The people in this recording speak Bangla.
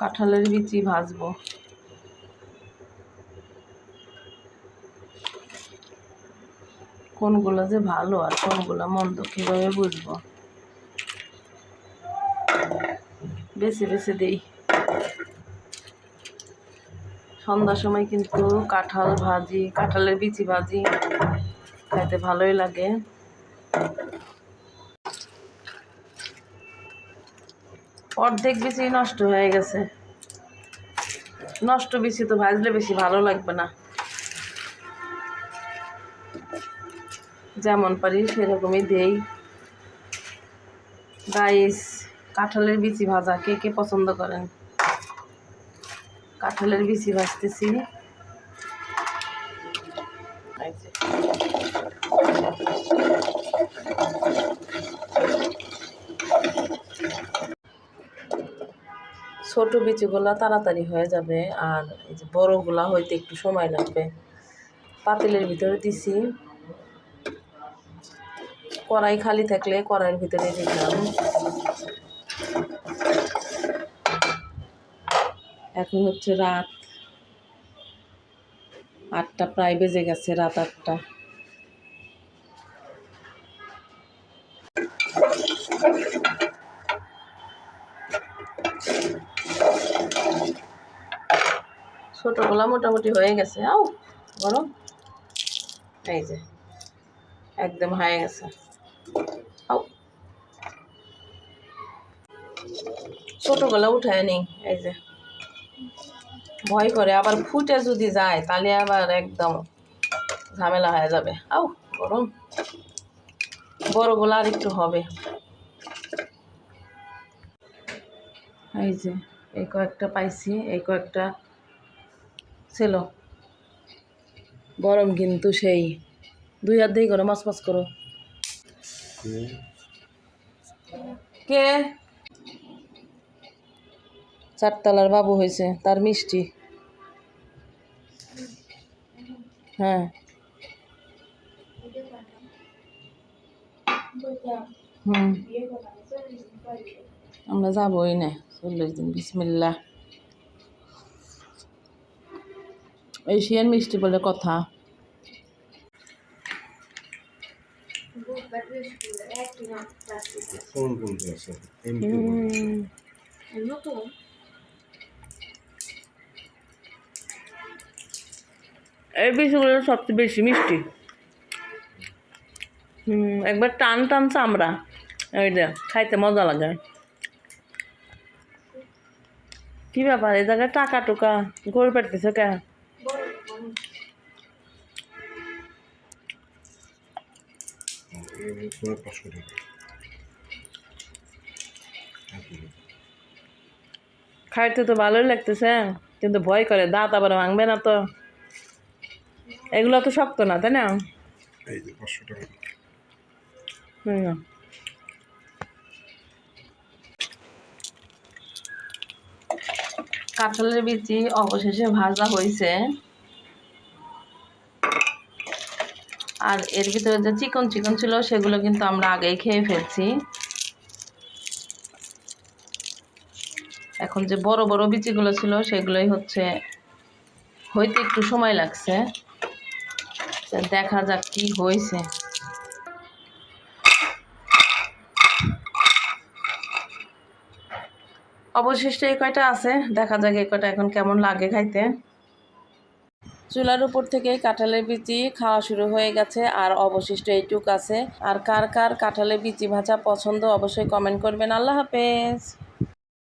কাঁঠালের বিচি ভাজবো। কোনগুলো যে ভালো আর কোনগুলো মন্দ কীভাবে বুঝব? বেছে বেছে দেই। সন্ধ্যার সময় কিন্তু কাঁঠাল ভাজি, কাঁঠালের বিচি ভাজি, খাইতে ভালোই লাগে। অর্ধেক বেশি নষ্ট হয়ে গেছে। নষ্ট বেশি তো ভাজলে বেশি ভালো লাগবে না। যেমন পারি সেরকমই দেই। গাইস কাঁঠালের বিচি ভাজা, কে কে পছন্দ করেন? কাঁঠালের বিচি ভাজতেছি এই যে। ছোট বিচিগুলা তাড়াতাড়ি হয়ে যাবে আর বড়গুলা হইতে একটু সময় লাগবে। পাতিলের ভিতরে দিছি। কড়াই খালি থাকলে কড়াইয়ের ভিতরে দিলাম। এখন হচ্ছে রাত আটটা, প্রায় বেজে গেছে রাত আটটা। ছোটোগুলা মোটামুটি হয়ে গেছে। আও গরম। এই যে, একদম হয়ে গেছে। আও ছোটোগুলা উঠায় নেই, এই যে। ভয় করে, আবার ফুটে যদি যায়, তাহলে আবার একদম ঝামেলা হয়ে যাবে। আও গরম। বড়গুলো আর একটু হবে। এই যে, এই কয়েকটা পাইছি, এই কয়েকটা ছিল। গরম কিন্তু সেই। দুই হাত দিয়ে করো মাছ মাছ করো। কে? চারতলার বাবু হয়েছে, তার মিষ্টি। হ্যাঁ। হুম। আমরা যাবোই না, চল্লিশ দিন বিসমিল্লা এশিয়ান মিষ্টি বলে কথা। কোন এই বিষয়গুলো সবচেয়ে বেশি মিষ্টি। হুম একবার টান টান চামড়া ওইটা খাইতে মজা লাগে। কি ব্যাপার এই জায়গায় টাকা টুকা গড়ে পারতেছে কে? পাঁচশো টাকা খাইতে তো ভালোই লাগতেছে কিন্তু ভয় করে দাঁত আবার ভাঙবে না তো। এগুলো তো শক্ত না তাই না? এই যে পাঁচশো টাকা। হুম। কাঁঠালের বিচি অবশেষে ভাজা হয়েছে। আর এর ভিতরে যে চিকন চিকন ছিল, সেগুলো কিন্তু আমরা আগেই খেয়ে ফেলছি। এখন যে বড় বড় বিচিগুলো ছিল, সেগুলোই হচ্ছে, হইতে একটু সময় লাগছে। দেখা যাক কি হয়েছে। অবশিষ্ট এই কয়টা আছে? দেখা যাক এই কয়টা এখন কেমন লাগে খাইতে। চুলার উপর থেকে কাঁঠালের বিচি খাওয়া শুরু হয়ে গেছে, আর অবশিষ্ট এইটুক আছে। আর কার কার কাঁঠালের বিচি ভাজা পছন্দ অবশ্যই কমেন্ট করবেন। আল্লাহ হাফেজ।